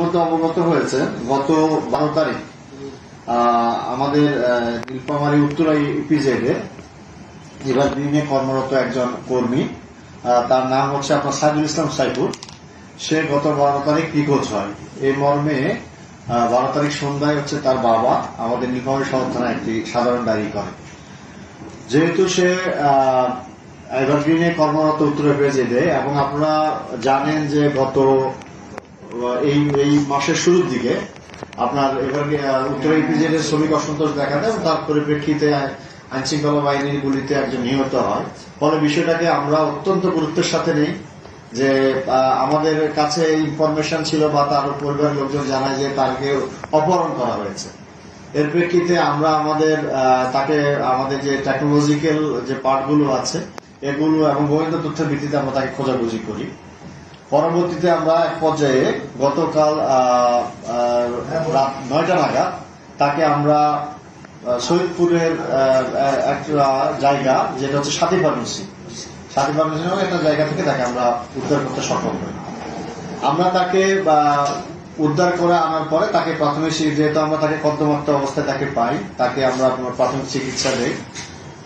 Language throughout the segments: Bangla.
মধ্যে অবগত হয়েছে, গত বারো তারিখ আমাদের নীলফামারী উত্তরা ইপিজেডে এবার দিনে কর্মরত একজন কর্মী তার নাম হচ্ছে আপনার সাইদুল ইসলাম সাইফুল। সে গত বারো তারিখ নিখোঁজ হয়। এই মর্মে বারো তারিখ সন্ধ্যায় হচ্ছে তার বাবা আমাদের নীলফামারী শহর থানায় একটি সাধারণ ডায়েরি করে। যেহেতু সে এভারগ্রিনে কর্মরত উত্তরে দেয় এবং আপনারা জানেন যে গত এই এই মাসের শুরুর দিকে আপনার এবার উত্তর ইপিজেড এর শ্রমিক অসন্তোষ দেখা দেয় তার পরিপ্রেক্ষিতে আইন শৃঙ্খলা বাহিনীর গুলিতে একজন নিহত হয়। ফলে বিষয়টাকে আমরা অত্যন্ত গুরুত্বের সাথে নেই যে আমাদের কাছে ইনফরমেশন ছিল বা তার পরিবার লোকজন জানায় যে তাকে অপহরণ করা হয়েছে। এর প্রেক্ষিতে আমরা আমাদের তাকে, আমাদের যে টেকনোলজিক্যাল যে পার্টগুলো আছে, এগুলো এবং গোয়েন্দা তথ্যের ভিত্তিতে আমরা তাকে খোঁজাখুঁজি করি। পরবর্তীতে আমরা এক পর্যায়ে গতকাল রাত নয়টা নাগাদ তাকে আমরা শহীদপুরের একটা জায়গা যেটা হচ্ছে সাথী ফার্মেসি। সাথী ফার্মেসি একটা জায়গা থেকে তাকে আমরা উদ্ধার করতে সক্ষম হই। আমরা তাকে উদ্ধার করে আনার পরে তাকে প্রাথমিক যেহেতু আমরা তাকে কর্দমাক্ত অবস্থায় তাকে পাই, তাকে আমরা প্রাথমিক চিকিৎসা দেই।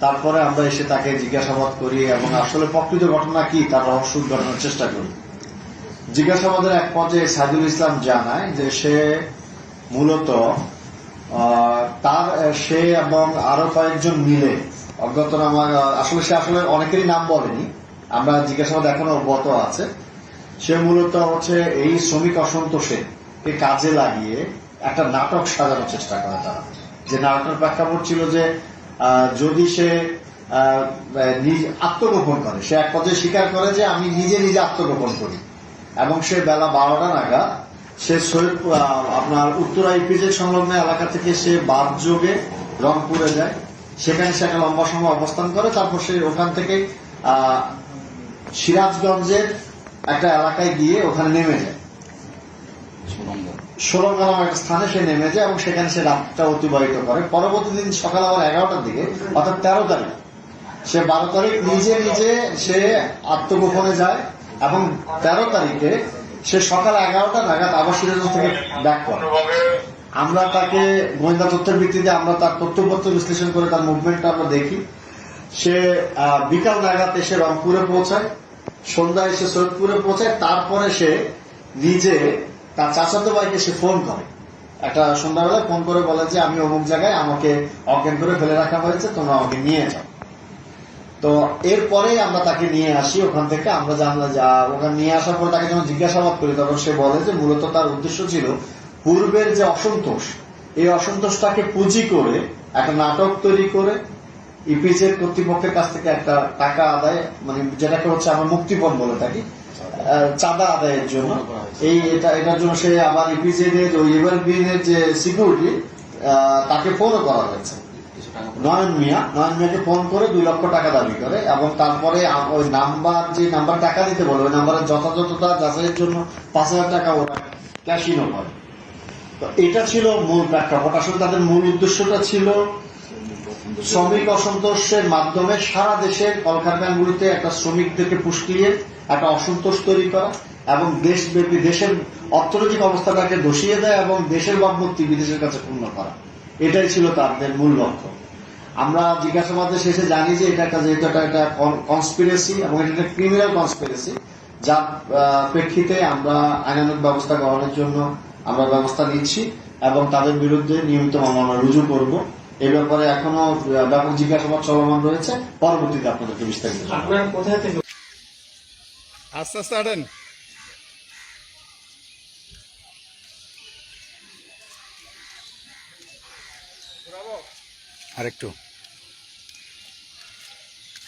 তারপরে আমরা এসে তাকে জিজ্ঞাসাবাদ করি এবং আসলে প্রকৃত ঘটনা কি, তার রহস্য উদ্ঘাটনের চেষ্টা করি। জিজ্ঞাসাবাদের এক পর্যায়ে সাইদুল ইসলাম জানায় যে সে মূলত তার, সে এবং আরও কয়েকজন মিলে অজ্ঞাতনামা আসলে সে আসলে অনেকেরই নাম বলেনি, আমরা জিজ্ঞাসাবাদ এখনও অব্যাহত আছে। সে মূলত হচ্ছে এই শ্রমিক অসন্তোষে কে কাজে লাগিয়ে একটা নাটক সাজানোর চেষ্টা করে তারা। যে নাটকের প্রেক্ষাপট ছিল যে যদি সে আত্মগোপন করে, সে এক পর্যায়ে স্বীকার করে যে আমি নিজে নিজে আত্মগোপন করি। এবং সে বেলা বারোটা নাগাদ সে সৈয়দ আপনার উত্তরা ইপিজেড সংলগ্ন এলাকা থেকে সে বাদ যোগে রংপুরে যায়। সেখানে সে একটা লম্বা সময় অবস্থান করে। তারপর সে ওখান থেকে সিরাজগঞ্জের একটা এলাকায় গিয়ে ওখানে নেমে যায়। ষোলঙ্গা নামক একটা স্থানে সে নেমে যায় এবং সেখানে সে রাতটা অতিবাহিত করে। পরবর্তী দিন সকাল আবার এগারোটার দিকে অর্থাৎ তেরো তারিখ সে বারো তারিখ নিজে নিজে সে আত্মগোপনে যায়। এবং তেরো তারিখে সে সকাল এগারোটা নাগাদ আবার সিরাজগঞ্জ থেকে ব্যাক করে। আমরা তাকে গোয়েন্দা তথ্যের ভিত্তিতে আমরা তার তথ্যপত্র বিশ্লেষণ করে তার মুভমেন্টটা আমরা দেখি। সে বিকাল নাগাদ এসে রংপুরে পৌঁছায় সন্ধ্যায় এসে সৈয়দপুরে পৌঁছায়, তারপরে সে নিজে তার চাচাতো ভাইকে সে ফোন করে। একটা সন্ধ্যাবেলায় ফোন করে বলে যে, আমি অমুক জায়গায় আমাকে অজ্ঞান করে ফেলে রাখা হয়েছে, তোমরা আমাকে নিয়ে যাও। তো এরপরে আমরা তাকে নিয়ে আসি ওখান থেকে। আমরা জানলাম যে ওখানে নিয়ে আসার পর তাকে যখন জিজ্ঞাসাবাদ করি, তখন সে বলে যে, মূলত তার উদ্দেশ্য ছিল পূর্বের যে অসন্তোষ, এই অসন্তোষটাকে পুঁজি করে একটা নাটক তৈরি করে ইপিজেড কর্তৃপক্ষের কাছ থেকে একটা টাকা আদায় মানে যেটাকে হচ্ছে আমরা মুক্তিপণ বলে থাকি চাঁদা আদায়ের জন্য। এই এটা, এটার জন্য সে আবার ইপিজেড এর ওই এভারগ্রিনের যে সিকিউরিটি তাকে ফোনও করা হয়েছে। নয়ন মিয়া নয়ন মিয়াকে ফোন করে দুই লক্ষ টাকা দাবি করে এবং তারপরে ওই নাম্বার, যে নাম্বার টাকা দিতে বলে, ওই নাম্বারের যথাযথতা যাচাইয়ের জন্য পাঁচ হাজার টাকা ওরা ক্যাশিনও করে। তো এটা ছিল মূল প্রেক্ষাপট আসলে তাদের মূল উদ্দেশ্যটা ছিল শ্রমিক অসন্তোষের মাধ্যমে সারা দেশের কলকারখানাগুলিতে একটা শ্রমিকদেরকে পুষ্টিয়ে একটা অসন্তোষ তৈরি করা এবং দেশব্যাপী দেশের অর্থনৈতিক অবস্থাটাকে দোষিয়ে দেয় এবং দেশের ভাবমূর্তি বিদেশের কাছে পূর্ণ করা। এটাই ছিল তাদের মূল লক্ষ্য। আমরা জিজ্ঞাসাবাদের শেষে জানি যে এটা একটা যেহেতু এটা একটা কনস্পিরেসি এবং এটা একটা ক্রিমিনাল কনস্পিরেসি যার প্রেক্ষিতে আমরা আইনানুগ ব্যবস্থা গ্রহণের জন্য আমরা ব্যবস্থা নিচ্ছি এবং তাদের বিরুদ্ধে নিয়মিত মামলা রুজু করব। এ ব্যাপারে এখনও ব্যাপক জিজ্ঞাসাবাদ চলমান রয়েছে। পরবর্তীতে আপনাদেরকে বিস্তারিত আস্তে আস্তে হাঁটেন। আরেকটু।